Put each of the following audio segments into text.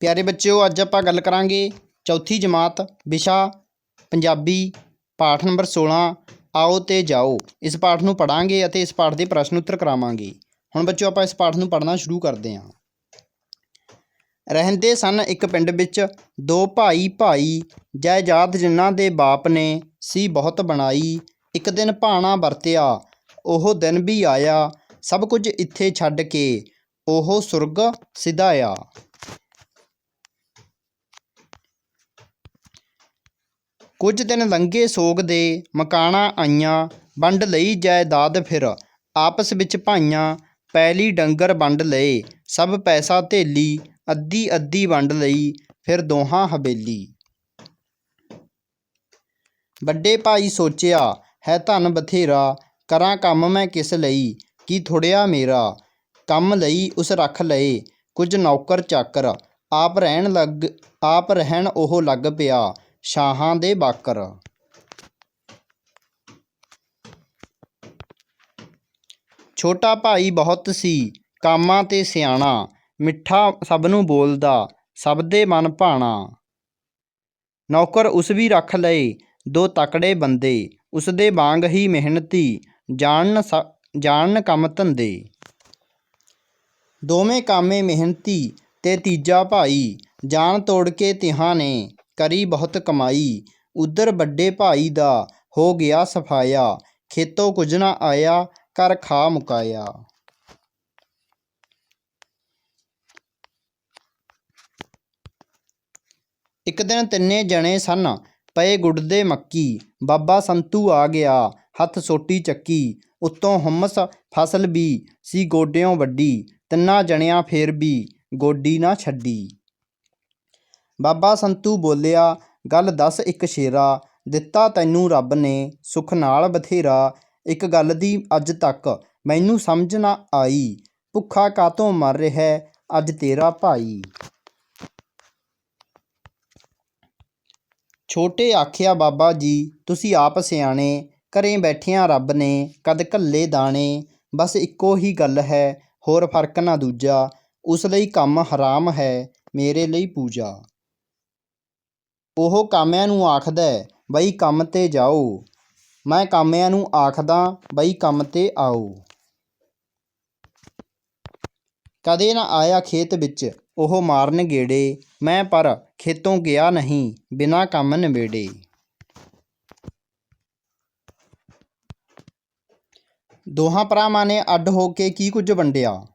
ਪਿਆਰੇ ਬੱਚਿਓ, ਅੱਜ ਆਪਾਂ ਗੱਲ ਕਰਾਂਗੇ ਚੌਥੀ ਜਮਾਤ, ਵਿਸ਼ਾ, ਪੰਜਾਬੀ, ਪਾਠ ਨੰਬਰ 16 ਆਓ ਤੇ ਜਾਓ। ਇਸ ਪਾਠ ਨੂੰ ਪੜਾਂਗੇ ਅਤੇ ਇਸ ਪਾਠ ਦੇ ਪ੍ਰਸ਼ਨ ਉੱਤਰ ਕਰਾਵਾਂਗੇ। ਹੁਣ ਬੱਚਿਓ, ਆਪਾਂ ਇਸ ਪਾਠ ਨੂੰ ਪੜ੍ਹਨਾ ਸ਼ੁਰੂ ਕਰਦੇ ਹਾਂ। ਰਹਿੰਦੇ ਸਨ ਇੱਕ ਪਿੰਡ ਵਿੱਚ, ਦੋ ਭਾਈ ਭਾਈ ਜਾਇਦਾਦ ਜਿਨ੍ਹਾਂ ਦੇ ਬਾਪ ਨੇ ਸੀ ਬਹੁਤ ਬਣਾਈ। ਇੱਕ ਦਿਨ ਭਾਣਾ ਵਰਤਿਆ, ਉਹ ਦਿਨ ਵੀ ਆਇਆ, ਸਭ ਕੁਝ ਇੱਥੇ ਛੱਡ ਕੇ ਉਹ ਸੁਰਗ ਸਿਧਾਇਆ। ਕੁਝ ਦਿਨ ਲੰਘੇ ਸੋਗ ਦੇ ਮਕਾਨਾਂ ਆਈਆਂ, ਵੰਡ ਲਈ ਜਾਇਦਾਦ ਫਿਰ। ਆਪਸ ਵਿੱਚ ਭਾਈਆਂ, ਪੈਲੀ ਡੰਗਰ ਵੰਡ ਲਏ, ਸਭ ਪੈਸਾ ਧੇਲੀ, ਅੱਧੀ ਅੱਧੀ ਵੰਡ ਲਈ, ਫਿਰ ਦੋਹਾਂ ਹਵੇਲੀ। ਵੱਡੇ ਭਾਈ ਸੋਚਿਆ, ਹੈ ਧਨ ਬਥੇਰਾ, ਕਰਾਂ ਕੰਮ ਮੈਂ ਕਿਸ ਲਈ, ਕੀ ਥੋੜਿਆ ਮੇਰਾ? ਕੰਮ ਲਈ ਉਸ ਰੱਖ ਲਏ, ਕੁਝ ਨੌਕਰ ਚਾਕਰ, ਆਪ ਰਹਿਣ ਲੱਗ, ਆਪ ਰਹਿਣ ਉਹ ਲੱਗ ਪਿਆ। ਸ਼ਾਹਾਂ ਦੇ ਬਾਕਰ। ਛੋਟਾ ਭਾਈ ਬਹੁਤ ਸੀ, ਕਾਮਾਂ ਤੇ ਸਿਆਣਾ, ਮਿੱਠਾ ਸਭ ਨੂੰ ਬੋਲਦਾ, ਸਭ ਦੇ ਮਨ ਭਾਣਾ। ਨੌਕਰ ਉਸ ਵੀ ਰੱਖ ਲਏ, ਦੋ ਤਕੜੇ ਬੰਦੇ, ਉਸ ਦੇ ਵਾਂਗ ਹੀ ਮਿਹਨਤੀ, ਜਾਣਨ ਸ, ਜਾਣਨ ਕੰਮ ਧੰਦੇ। ਦੋਵੇਂ ਕਾਮੇ ਮਿਹਨਤੀ ਤੇ ਤੀਜਾ ਭਾਈ ਜਾਨ ਤੋੜ ਕੇ ਤਿਹਾਂ ਨੇ ਕਰੀ ਬਹੁਤ ਕਮਾਈ। ਉਧਰ ਵੱਡੇ ਭਾਈ ਦਾ ਹੋ ਗਿਆ ਸਫਾਇਆ। ਖੇਤੋਂ ਕੁਝ ਨਾ ਆਇਆ, ਘਰ ਖਾ ਮੁਕਾਇਆ। ਇੱਕ ਦਿਨ ਤਿੰਨੇ ਜਣੇ ਸਨ। ਪਏ ਗੁੱਡਦੇ ਮੱਕੀ। ਬਾਬਾ ਸੰਤੂ ਆ ਗਿਆ, ਹੱਥ ਸੋਟੀ ਚੱਕੀ। ਉੱਤੋਂ ਹਮਸ ਫਸਲ ਵੀ ਸੀ ਗੋਡਿਓਂ ਵੱਡੀ ਤਿੰਨਾਂ ਜਣਿਆਂ ਫੇਰ ਵੀ ਗੋਡੀ ਨਾ ਛੱਡੀ। ਬਾਬਾ ਸੰਤੂ ਬੋਲਿਆ, ਗੱਲ ਦੱਸ ਇੱਕ ਸ਼ੇਰਾ, ਦਿੱਤਾ ਤੈਨੂੰ ਰੱਬ ਨੇ, ਸੁੱਖ ਨਾਲ ਬਥੇਰਾ, ਇੱਕ ਗੱਲ ਦੀ ਅੱਜ ਤੱਕ ਮੈਨੂੰ ਸਮਝ ਨਾ ਆਈ, ਭੁੱਖਾ ਕਾਤੋਂ ਮਰ ਰਿਹਾ ਅੱਜ ਤੇਰਾ ਭਾਈ। ਛੋਟੇ ਆਖਿਆ, ਬਾਬਾ ਜੀ, ਤੁਸੀਂ ਆਪ ਸਿਆਣੇ, ਘਰੇ ਬੈਠਿਆਂ ਰੱਬ ਨੇ, ਕਦ ਘੱਲੇ ਦਾਣੇ, ਬਸ ਇੱਕੋ ਹੀ ਗੱਲ ਹੈ, ਹੋਰ ਫ਼ਰਕ ਨਾ ਦੂਜਾ, ਉਸ ਲਈ ਕੰਮ ਹਰਾਮ ਹੈ, ਮੇਰੇ ਲਈ ਪੂਜਾ। ਉਹ ਕਾਮਿਆਂ ਨੂੰ ਆਖਦਾ ਹੈ, ਬਈ ਕੰਮ ਤੇ ਜਾਓ। ਮੈਂ ਕਾਮਿਆਂ ਨੂੰ ਆਖਦਾ ਬਈ ਕੰਮ ਤੇ ਆਓ। ਕਦੇ ਨਾ ਆਇਆ ਖੇਤ ਵਿੱਚ ਉਹ ਮਾਰਨ ਗੇੜੇ। ਮੈਂ ਪਰ ਖੇਤੋਂ ਗਿਆ ਨਹੀਂ ਬਿਨਾਂ ਕੰਮ ਨਿਬੇੜੇ। ਦੋਹਾਂ ਭਰਾਵਾਂ ਨੇ ਅੱਡ ਹੋ ਕੇ ਕੀ ਕੁਝ ਵੰਡਿਆ?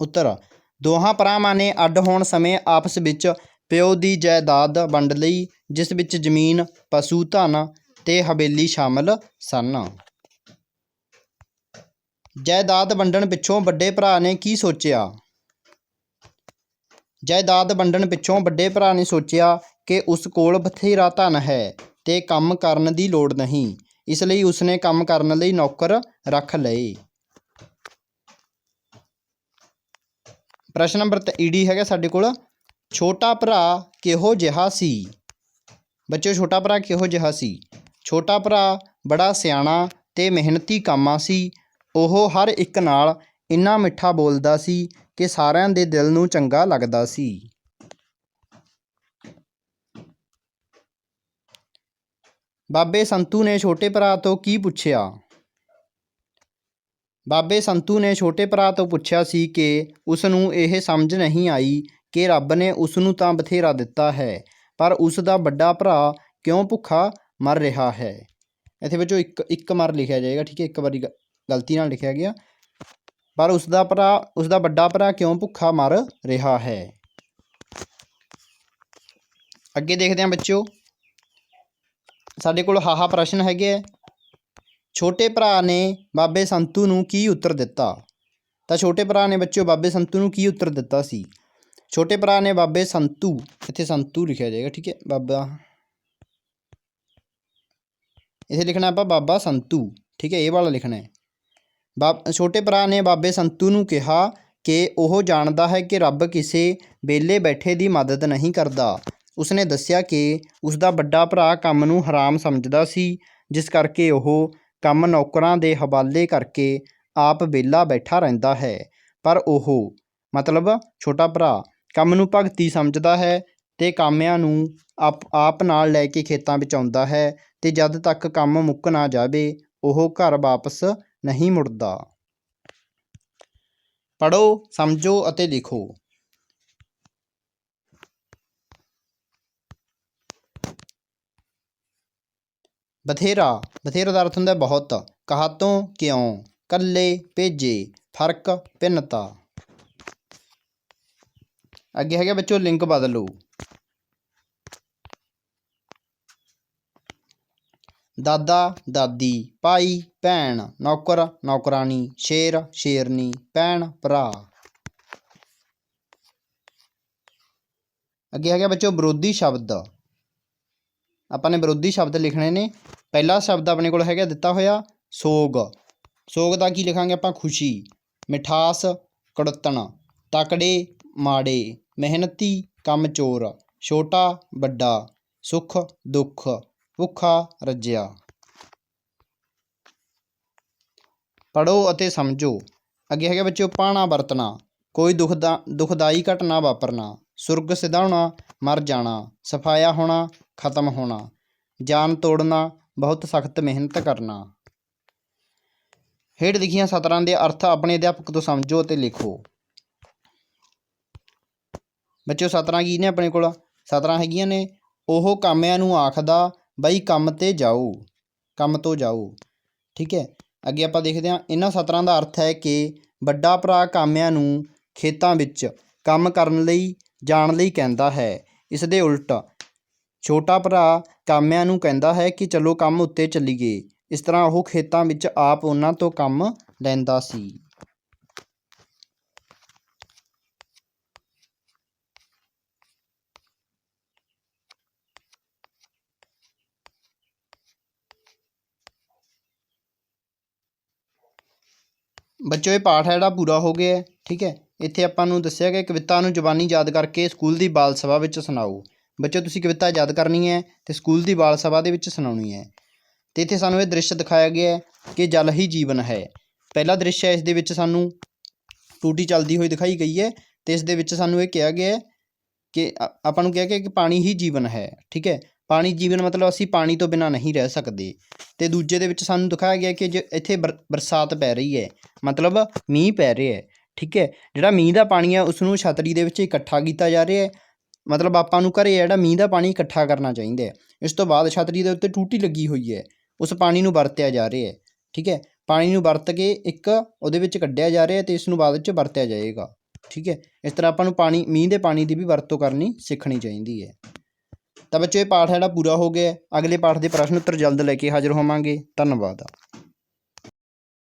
ਉੱਤਰ ਦੋਹਾਂ ਭਰਾਵਾਂ ਨੇ ਅੱਡ ਹੋਣ ਸਮੇਂ ਆਪਸ ਵਿੱਚ ਪਿਓ ਦੀ ਜਾਇਦਾਦ ਵੰਡ ਲਈ, ਜਿਸ ਵਿੱਚ ਜ਼ਮੀਨ, ਪਸ਼ੂ ਧਨ ਤੇ ਹਵੇਲੀ ਸ਼ਾਮਲ ਸਨ। ਜਾਇਦਾਦ ਵੰਡਣ ਪਿੱਛੋਂ ਵੱਡੇ ਭਰਾ ਨੇ ਕੀ ਸੋਚਿਆ? ਜਾਇਦਾਦ ਵੰਡਣ ਪਿੱਛੋਂ ਵੱਡੇ ਭਰਾ ਨੇ ਸੋਚਿਆ ਕਿ ਉਸ ਕੋਲ ਬਥੇਰਾ ਧਨ ਹੈ ਤੇ ਕੰਮ ਕਰਨ ਦੀ ਲੋੜ ਨਹੀਂ। ਇਸ ਲਈ ਉਸਨੇ ਕੰਮ ਕਰਨ ਲਈ ਨੌਕਰ ਰੱਖ ਲਏ। ਪ੍ਰਸ਼ਨ ਨੰਬਰ ਈਡੀ ਹੈਗਾ ਸਾਡੇ ਕੋਲ। ਛੋਟਾ ਭਰਾ ਕਿਹੋ ਜਿਹਾ ਸੀ? ਬੱਚਿਓ, ਛੋਟਾ ਭਰਾ ਕਿਹੋ ਜਿਹਾ ਸੀ? ਛੋਟਾ ਭਰਾ ਬੜਾ ਸਿਆਣਾ ਤੇ ਮਿਹਨਤੀ ਕਾਮਾ ਸੀ। ਉਹ ਹਰ ਇੱਕ ਨਾਲ ਇੰਨਾ ਮਿੱਠਾ ਬੋਲਦਾ ਸੀ ਕਿ ਸਾਰਿਆਂ ਦੇ ਦਿਲ ਨੂੰ ਚੰਗਾ ਲੱਗਦਾ ਸੀ। ਬਾਬੇ ਸੰਤੂ ਨੇ ਛੋਟੇ ਭਰਾ ਤੋਂ ਕੀ ਪੁੱਛਿਆ? ਬਾਬੇ ਸੰਤੂ ਨੇ ਛੋਟੇ ਭਰਾ ਤੋਂ ਪੁੱਛਿਆ ਸੀ ਕਿ ਉਸ ਨੂੰ ਇਹ ਸਮਝ ਨਹੀਂ ਆਈ ਕਿ ਰੱਬ ਨੇ ਉਸ ਨੂੰ ਤਾਂ ਬਥੇਰਾ ਦਿੱਤਾ ਹੈ, ਪਰ ਉਸ ਦਾ ਵੱਡਾ ਭਰਾ ਕਿਉਂ ਭੁੱਖਾ ਮਰ ਰਿਹਾ ਹੈ? ਇੱਥੇ ਵਿੱਚੋਂ ਇੱਕ ਇੱਕ ਮਰ ਲਿਖਿਆ ਜਾਏਗਾ, ਠੀਕ ਹੈ, ਇੱਕ ਵਾਰੀ ਗ- ਗਲਤੀ ਨਾਲ ਲਿਖਿਆ ਗਿਆ। ਪਰ ਉਸ ਦਾ ਭਰਾ ਉਸ ਦਾ ਵੱਡਾ ਭਰਾ ਕਿਉਂ ਭੁੱਖਾ ਮਰ ਰਿਹਾ ਹੈ? ਅੱਗੇ ਦੇਖਦੇ ਹਾਂ ਬੱਚਿਓ। ਸਾਡੇ ਕੋਲ ਹਾਹਾ ਪ੍ਰਸ਼ਨ ਹੈਗੇ ਹੈ ਛੋਟੇ ਭਰਾ ਨੇ ਬਾਬੇ ਸੰਤੂ ਨੂੰ ਕੀ ਉੱਤਰ ਦਿੱਤਾ? ਤਾਂ ਛੋਟੇ ਭਰਾ ਨੇ ਬੱਚਿਓ, ਬਾਬੇ ਸੰਤੂ ਨੂੰ ਕੀ ਉੱਤਰ ਦਿੱਤਾ ਸੀ? ਛੋਟੇ ਭਰਾ ਨੇ ਬਾਬੇ ਸੰਤੂ, ਇੱਥੇ ਸੰਤੂ ਲਿਖਿਆ ਜਾਏਗਾ, ਠੀਕ ਹੈ, ਬਾਬਾ। ਇੱਥੇ ਲਿਖਣਾ ਆਪਾਂ ਬਾਬਾ ਸੰਤੂ, ਠੀਕ ਹੈ, ਇਹ ਵਾਲਾ ਲਿਖਣਾ ਹੈ। ਬਾਬ, ਛੋਟੇ ਭਰਾ ਨੇ ਬਾਬੇ ਸੰਤੂ ਨੂੰ ਕਿਹਾ ਕਿ ਉਹ ਜਾਣਦਾ ਹੈ ਕਿ ਰੱਬ ਕਿਸੇ ਵਿਹਲੇ ਬੈਠੇ ਦੀ ਮਦਦ ਨਹੀਂ ਕਰਦਾ। ਉਸਨੇ ਦੱਸਿਆ ਕਿ ਉਸ ਦਾ ਵੱਡਾ ਭਰਾ ਕੰਮ ਨੂੰ ਹਰਾਮ ਸਮਝਦਾ ਸੀ, ਜਿਸ ਕਰਕੇ ਉਹ ਕੰਮ ਨੌਕਰਾਂ ਦੇ ਹਵਾਲੇ ਕਰਕੇ ਆਪ ਵਿਹਲਾ ਬੈਠਾ ਰਹਿੰਦਾ ਹੈ। ਪਰ ਉਹ, ਮਤਲਬ ਛੋਟਾ ਭਰਾ ਕੰਮ ਨੂੰ ਭਗਤੀ ਸਮਝਦਾ ਹੈ ਅਤੇ ਕਾਮਿਆਂ ਨੂੰ ਆਪ ਆਪ ਨਾਲ ਲੈ ਕੇ ਖੇਤਾਂ ਵਿੱਚ ਆਉਂਦਾ ਹੈ ਅਤੇ ਜਦ ਤੱਕ ਕੰਮ ਮੁੱਕ ਨਾ ਜਾਵੇ, ਉਹ ਘਰ ਵਾਪਸ ਨਹੀਂ ਮੁੜਦਾ। ਪੜ੍ਹੋ, ਸਮਝੋ ਅਤੇ ਲਿਖੋ। ਬਥੇਰਾ ਬਥੇਰਾ ਦਾ ਅਰਥ ਹੁੰਦਾ ਬਹੁਤ। ਕਹਾਤੋਂ ਕਿਉਂ? ਕੱਲੇ, ਭੇਜੇ, ਫ਼ਰਕ, ਭਿੰਨਤਾ। ਅੱਗੇ ਹੈਗਾ ਬੱਚੋ ਲਿੰਕ ਬਦਲੋ ਦਾਦਾ, ਦਾਦੀ, ਭਾਈ, ਭੈਣ, ਨੌਕਰ ਨੌਕਰਾਨੀ ਸ਼ੇਰ, ਸ਼ੇਰਨੀ, ਭੈਣ, ਭਰਾ। ਅੱਗੇ ਹੈਗਾ ਬੱਚੋ ਵਿਰੋਧੀ ਸ਼ਬਦ। ਆਪਾਂ ਨੇ ਵਿਰੋਧੀ ਸ਼ਬਦ ਲਿਖਣੇ ਨੇ। ਪਹਿਲਾ ਸ਼ਬਦ ਆਪਣੇ ਕੋਲ ਹੈਗਾ ਦਿੱਤਾ ਹੋਇਆ ਸੋਗ। ਸੋਗ ਦਾ ਕੀ ਲਿਖਾਂਗੇ ਆਪਾਂ? ਖੁਸ਼ੀ, ਮਿਠਾਸ, ਕੜਤਣ, ਤਕੜੇ, ਮਾੜੇ। ਮਿਹਨਤੀ ਕੰਮ ਚੋਰ, ਛੋਟਾ, ਵੱਡਾ, ਸੁੱਖ, ਦੁੱਖ, ਭੁੱਖਾ, ਰੱਜਿਆ। ਪੜੋ ਅਤੇ ਸਮਝੋ। ਅੱਗੇ ਹੈਗਾ ਬੱਚਿਓ, ਪਾਣਾ ਵਰਤਣਾ। ਕੋਈ ਦੁਖਦਾ ਦੁਖਦਾਈ ਘਟਨਾ ਵਾਪਰਨਾ। ਸੁਰਗ ਸਿਧਾਉਣਾ, ਮਰ ਜਾਣਾ। ਸਫਾਇਆ ਹੋਣਾ, ਖਤਮ ਹੋਣਾ। ਜਾਨ ਤੋੜਨਾ, ਬਹੁਤ ਸਖਤ ਮਿਹਨਤ ਕਰਨਾ। ਹੇਠ ਲਿਖੀਆਂ ਸਤਰਾਂ ਦੇ ਅਰਥ ਆਪਣੇ ਅਧਿਆਪਕ ਤੋਂ ਸਮਝੋ ਅਤੇ ਲਿਖੋ। ਬੱਚਿਓ, ਸਤਰਾਂ ਕੀ ਨੇ ਆਪਣੇ ਕੋਲ? ਸਤਰਾਂ ਹੈਗੀਆਂ ਨੇ। ਉਹ ਕਾਮਿਆਂ ਨੂੰ ਆਖਦਾ, ਬਈ ਕੰਮ ਤੇ ਜਾਓ। ਕੰਮ ਤੋਂ ਜਾਓ। ਠੀਕ ਹੈ? ਅੱਗੇ ਆਪਾਂ ਦੇਖਦੇ ਹਾਂ, ਇਹਨਾਂ ਸਤਰਾਂ ਦਾ ਅਰਥ ਹੈ ਕਿ ਵੱਡਾ ਭਰਾ ਕਾਮਿਆਂ ਨੂੰ ਖੇਤਾਂ ਵਿੱਚ ਕੰਮ ਕਰਨ ਲਈ, ਜਾਣ ਲਈ ਕਹਿੰਦਾ ਹੈ। ਇਸ ਦੇ ਉਲਟ, ਛੋਟਾ ਭਰਾ ਕਾਮਿਆਂ ਨੂੰ ਕਹਿੰਦਾ ਹੈ ਕਿ ਚਲੋ ਕੰਮ ਉੱਤੇ ਚੱਲੀਏ। ਇਸ ਤਰ੍ਹਾਂ ਉਹ ਖੇਤਾਂ ਵਿੱਚ ਆਪ ਉਹਨਾਂ ਤੋਂ ਕੰਮ ਲੈਂਦਾ ਸੀ। ਬੱਚੋ ਇਹ ਪਾਠ ਹੈ ਜਿਹੜਾ ਪੂਰਾ ਹੋ ਗਿਆ ਹੈ, ਠੀਕ ਹੈ। ਇੱਥੇ ਆਪਾਂ ਨੂੰ ਦੱਸਿਆ ਗਿਆ ਕਵਿਤਾ ਨੂੰ ਜ਼ੁਬਾਨੀ ਯਾਦ ਕਰਕੇ ਸਕੂਲ ਦੀ ਬਾਲ ਸਭਾ ਵਿੱਚ ਸੁਣਾਓ। ਬੱਚੋ ਤੁਸੀਂ ਕਵਿਤਾ ਯਾਦ ਕਰਨੀ ਹੈ ਤੇ ਸਕੂਲ ਦੀ ਬਾਲ ਸਭਾ ਦੇ ਵਿੱਚ ਸੁਣਾਉਣੀ ਹੈ। ਤੇ ਇੱਥੇ ਸਾਨੂੰ ਇਹ ਦ੍ਰਿਸ਼ ਦਿਖਾਇਆ ਗਿਆ ਹੈ ਕਿ ਜਲ ਹੀ ਜੀਵਨ ਹੈ। ਪਹਿਲਾ ਦ੍ਰਿਸ਼ ਹੈ ਇਸ ਦੇ ਵਿੱਚ ਸਾਨੂੰ ਟੂਟੀ ਚੱਲਦੀ ਹੋਈ ਦਿਖਾਈ ਗਈ ਹੈ ਤੇ ਇਸ ਦੇ ਵਿੱਚ ਸਾਨੂੰ ਇਹ ਕਿਹਾ ਗਿਆ ਹੈ ਕਿ ਆਪਾਂ ਨੂੰ ਕਿਹਾ ਗਿਆ ਕਿ ਪਾਣੀ ਹੀ ਜੀਵਨ ਹੈ ਠੀਕ ਹੈ। ਪਾਣੀ ਜੀਵਨ ਮਤਲਬ ਅਸੀਂ ਪਾਣੀ ਤੋਂ ਬਿਨਾਂ ਨਹੀਂ ਰਹਿ ਸਕਦੇ। ਤੇ ਦੂਜੇ ਦੇ ਵਿੱਚ ਸਾਨੂੰ ਦਿਖਾਇਆ ਗਿਆ ਕਿ ਜੇ ਇੱਥੇ ਬਰ- ਬਰਸਾਤ ਪੈ ਰਹੀ ਹੈ, ਮਤਲਬ ਮੀਂਹ ਪੈ ਰਿਹਾ ਹੈ, ਠੀਕ ਹੈ? ਜਿਹੜਾ ਮੀਂਹ ਦਾ ਪਾਣੀ ਹੈ ਉਸ ਨੂੰ ਛਤਰੀ ਦੇ ਵਿੱਚ ਇਕੱਠਾ ਕੀਤਾ ਜਾ ਰਿਹਾ ਹੈ। ਮਤਲਬ ਆਪਾਂ ਨੂੰ ਘਰੇ ਜਿਹੜਾ ਮੀਂਹ ਦਾ ਪਾਣੀ ਇਕੱਠਾ ਕਰਨਾ ਚਾਹੀਦਾ ਹੈ। ਇਸ ਤੋਂ ਬਾਅਦ ਛਤਰੀ ਦੇ ਉੱਤੇ ਟੂਟੀ ਲੱਗੀ ਹੋਈ ਹੈ। ਉਸ ਪਾਣੀ ਨੂੰ ਵਰਤਿਆ ਜਾ ਰਿਹਾ ਹੈ, ਠੀਕ ਹੈ? ਪਾਣੀ ਨੂੰ ਵਰਤ ਕੇ ਇੱਕ ਉਹਦੇ ਵਿੱਚ ਕੱਢਿਆ ਜਾ ਰਿਹਾ ਹੈ ਤੇ ਇਸ ਨੂੰ ਬਾਅਦ ਵਿੱਚ ਵਰਤਿਆ ਜਾਏਗਾ, ਠੀਕ ਹੈ? ਇਸ ਤਰ੍ਹਾਂ ਆਪਾਂ ਨੂੰ ਪਾਣੀ, ਮੀਂਹ ਦੇ ਪਾਣੀ ਦੀ ਵੀ ਵਰਤੋਂ ਕਰਨੀ ਸਿੱਖਣੀ ਚਾਹੀਦੀ ਹੈ। ਤਾਂ ਬੱਚੋ, ਇਹ ਪਾਠ ਹੈ ਜਿਹੜਾ ਪੂਰਾ ਹੋ ਗਿਆ ਅਗਲੇ ਪਾਠ ਦੇ ਪ੍ਰਸ਼ਨ ਉੱਤਰ ਜਲਦ ਲੈ ਕੇ ਹਾਜ਼ਰ ਹੋਵਾਂਗੇ। ਧੰਨਵਾਦ।